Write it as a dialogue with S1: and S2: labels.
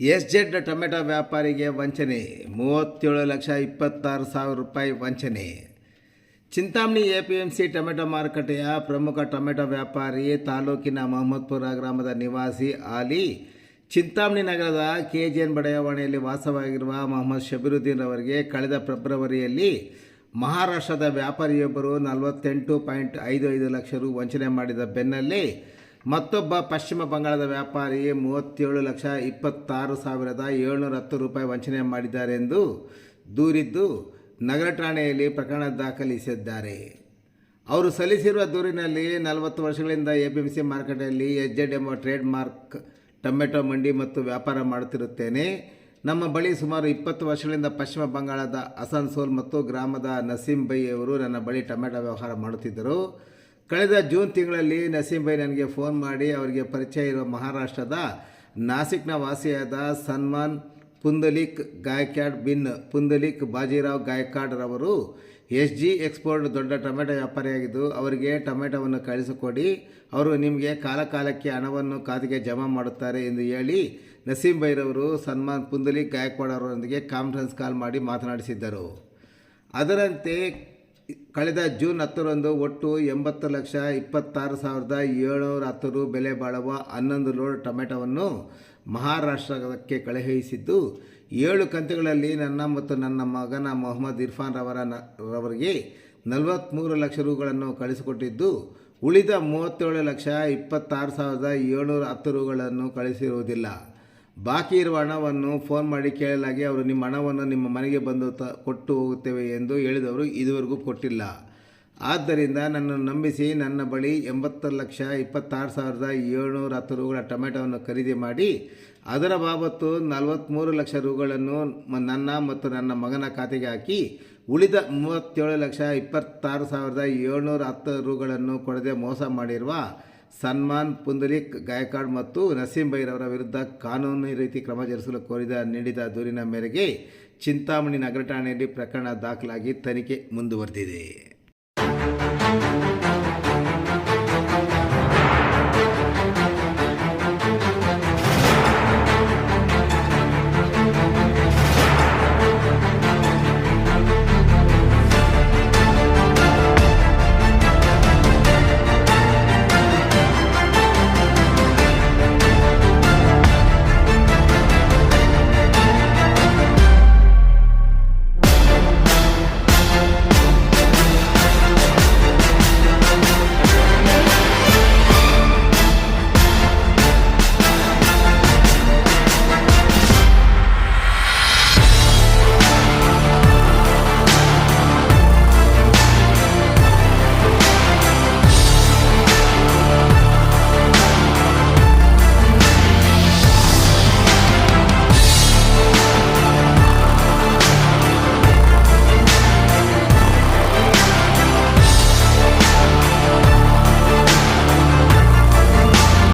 S1: S Z tomato ವ್ಯಾಪಾರಿಗೆ ವಂಚನೆ, ಮೂವತ್ತೇಳು ಲಕ್ಷ ಇಪ್ಪತ್ತಾರು ಸಾವಿರ ರೂಪಾಯಿ ವಂಚನೆ. Chintamani A P M C tomato ಮಾರುಕಟ್ಟೆಯ ಪ್ರಮುಖ ಟೊಮೆಟೊ ವ್ಯಾಪಾರಿ ತಾಲೂಕಿನ ಮಹಮ್ಮದ್ಪುರ ಗ್ರಾಮದ ನಿವಾಸಿ ಆಲಿ, ಚಿಂತಾಮಣಿ ನಗರದ ಕೆ ಜಿ ಎನ್ ಬಡಾವಣೆಯಲ್ಲಿ ವಾಸವಾಗಿರುವ ಮೊಹಮ್ಮದ್ ಶಬೀರುದ್ದೀನ್ ಅವರಿಗೆ ಕಳೆದ ಫೆಬ್ರವರಿಯಲ್ಲಿ ಮಹಾರಾಷ್ಟ್ರದ ವ್ಯಾಪಾರಿಯೊಬ್ಬರು ನಲವತ್ತೆಂಟು ಪಾಯಿಂಟ್ ಐದು ಐದು ಲಕ್ಷ ರು ವಂಚನೆ ಮಾಡಿದ ಬೆನ್ನಲ್ಲೇ ಮತ್ತೊಬ್ಬ ಪಶ್ಚಿಮ ಬಂಗಾಳದ ವ್ಯಾಪಾರಿ ಮೂವತ್ತೇಳು ಲಕ್ಷ ಇಪ್ಪತ್ತಾರು ಸಾವಿರದ ಏಳ್ನೂರ ಹತ್ತು ರೂಪಾಯಿ ವಂಚನೆ ಮಾಡಿದ್ದಾರೆ ಎಂದು ದೂರಿದ್ದು ನಗರ ಠಾಣೆಯಲ್ಲಿ ಪ್ರಕರಣ ದಾಖಲಿಸಿದ್ದಾರೆ. ಅವರು ಸಲ್ಲಿಸಿರುವ ದೂರಿನಲ್ಲಿ ನಲವತ್ತು ವರ್ಷಗಳಿಂದ ಎ ಪಿ ಸಿ ಮಾರುಕಟ್ಟೆಯಲ್ಲಿ ಎಚ್ ಜೆಡ್ ಎಂಬ ಟ್ರೇಡ್ ಮಾರ್ಕ್ ಟೊಮೆಟೊ ಮಂಡಿ ಮತ್ತು ವ್ಯಾಪಾರ ಮಾಡುತ್ತಿರುತ್ತೇನೆ. ನಮ್ಮ ಬಳಿ ಸುಮಾರು ಇಪ್ಪತ್ತು ವರ್ಷಗಳಿಂದ ಪಶ್ಚಿಮ ಬಂಗಾಳದ ಅಸನ್ಸೋಲ್ ಮತ್ತು ಗ್ರಾಮದ ನಸೀಂ ಬೈ ಅವರು ನನ್ನ ಬಳಿ ಟೊಮೆಟೊ ವ್ಯವಹಾರ ಮಾಡುತ್ತಿದ್ದರು. ಕಳೆದ ಜೂನ್ ತಿಂಗಳಲ್ಲಿ ನಸೀಂ ಬೈ ನನಗೆ ಫೋನ್ ಮಾಡಿ ಅವರಿಗೆ ಪರಿಚಯ ಇರುವ ಮಹಾರಾಷ್ಟ್ರದ ನಾಸಿಕ್ನ ವಾಸಿಯಾದ ಸನ್ಮಾನ್ ಪುಂದಲಿಕ್ ಗಾಯಕ್ಯಾಡ್ ಬಿನ್ ಪುಂದಲಿಕ್ ಬಾಜಿರಾವ್ ಗಾಯಕ್ವಾಡ್ ರವರು ಎಸ್ ಜಿ ಎಕ್ಸ್ಪೋರ್ಟ್ ದೊಡ್ಡ ಟೊಮೆಟೊ ವ್ಯಾಪಾರಿಯಾಗಿದ್ದು, ಅವರಿಗೆ ಟೊಮೆಟೊವನ್ನು ಕಳಿಸಿಕೊಡಿ, ಅವರು ನಿಮಗೆ ಕಾಲಕಾಲಕ್ಕೆ ಹಣವನ್ನು ಖಾತೆಗೆ ಜಮಾ ಮಾಡುತ್ತಾರೆ ಎಂದು ಹೇಳಿ ನಸೀಂ ಬೈರವರು ಸನ್ಮಾನ್ ಪುಂದಲಿಕ್ ಗಾಯಕ್ವಾಡ್ ಅವರೊಂದಿಗೆ ಕಾನ್ಫರೆನ್ಸ್ ಕಾಲ್ ಮಾಡಿ ಮಾತನಾಡಿಸಿದ್ದರು. ಅದರಂತೆ ಕಳೆದ ಜೂನ್ ಹತ್ತರಂದು ಒಟ್ಟು ಎಂಬತ್ತು ಲಕ್ಷ ಇಪ್ಪತ್ತಾರು ಸಾವಿರದ ಏಳ್ನೂರ ಹತ್ತು ರು ಬೆಲೆ ಬಾಳುವ ಹನ್ನೊಂದು ಲೋಡ್ ಟೊಮೆಟೊವನ್ನು ಮಹಾರಾಷ್ಟ್ರಕ್ಕೆ ಕಳುಹಿಸಿದ್ದು, ಏಳು ಕಂತುಗಳಲ್ಲಿ ನನ್ನ ಮತ್ತು ನನ್ನ ಮಗನ ಮೊಹಮ್ಮದ್ ಇರ್ಫಾನ್ ರವರ ರವರಿಗೆ ನಲವತ್ತ್ಮೂರು ಲಕ್ಷ ರೂಗಳನ್ನು ಕಳಿಸಿಕೊಟ್ಟಿದ್ದು, ಉಳಿದ ಮೂವತ್ತೇಳು ಲಕ್ಷ ಇಪ್ಪತ್ತಾರು ಸಾವಿರದ ಏಳ್ನೂರ ಹತ್ತು ರೂಗಳನ್ನು ಕಳಿಸಿರುವುದಿಲ್ಲ. ಬಾಕಿ ಇರುವ ಹಣವನ್ನು ಫೋನ್ ಮಾಡಿ ಕೇಳಲಾಗಿ ಅವರು ನಿಮ್ಮ ಹಣವನ್ನು ನಿಮ್ಮ ಮನೆಗೆ ಬಂದು ತ, ಕೊಟ್ಟು ಹೋಗುತ್ತೇವೆ ಎಂದು ಹೇಳಿದವರು ಇದುವರೆಗೂ ಕೊಟ್ಟಿಲ್ಲ. ಆದ್ದರಿಂದ ನನ್ನನ್ನು ನಂಬಿಸಿ ನನ್ನ ಬಳಿ ಎಂಬತ್ತು ಲಕ್ಷ ಇಪ್ಪತ್ತಾರು ಸಾವಿರದ ಏಳ್ನೂರ ಹತ್ತು ರೂಗಳ ಟೊಮೆಟೊವನ್ನು ಖರೀದಿ ಮಾಡಿ, ಅದರ ಬಾಬತ್ತು ನಲವತ್ತ್ಮೂರು ಲಕ್ಷ ರೂಗಳನ್ನು ನನ್ನ ಮತ್ತು ನನ್ನ ಮಗನ ಖಾತೆಗೆ ಹಾಕಿ, ಉಳಿದ ಮೂವತ್ತೇಳು ಲಕ್ಷ ಇಪ್ಪತ್ತಾರು ಸಾವಿರದ ಏಳ್ನೂರ ಹತ್ತು ರೂಗಳನ್ನು ಕೊಡದೆ ಮೋಸ ಮಾಡಿರುವ ಸನ್ಮಾನ್ ಪುಂದಲಿಕ್ ಗಾಯಕಾಡ್ ಮತ್ತು ನಸೀಂ ಅವರ ವಿರುದ್ಧ ಕಾನೂನು ರೀತಿ ಕ್ರಮ ಜರುಗಿಸಲು ಕೋರಿದ ನೀಡಿದ ದೂರಿನ ಮೇರೆಗೆ ಚಿಂತಾಮಣಿ ನಗರ ಠಾಣೆಯಲ್ಲಿ ಪ್ರಕರಣ ದಾಖಲಾಗಿ ತನಿಖೆ ಮುಂದುವರೆದಿದೆ.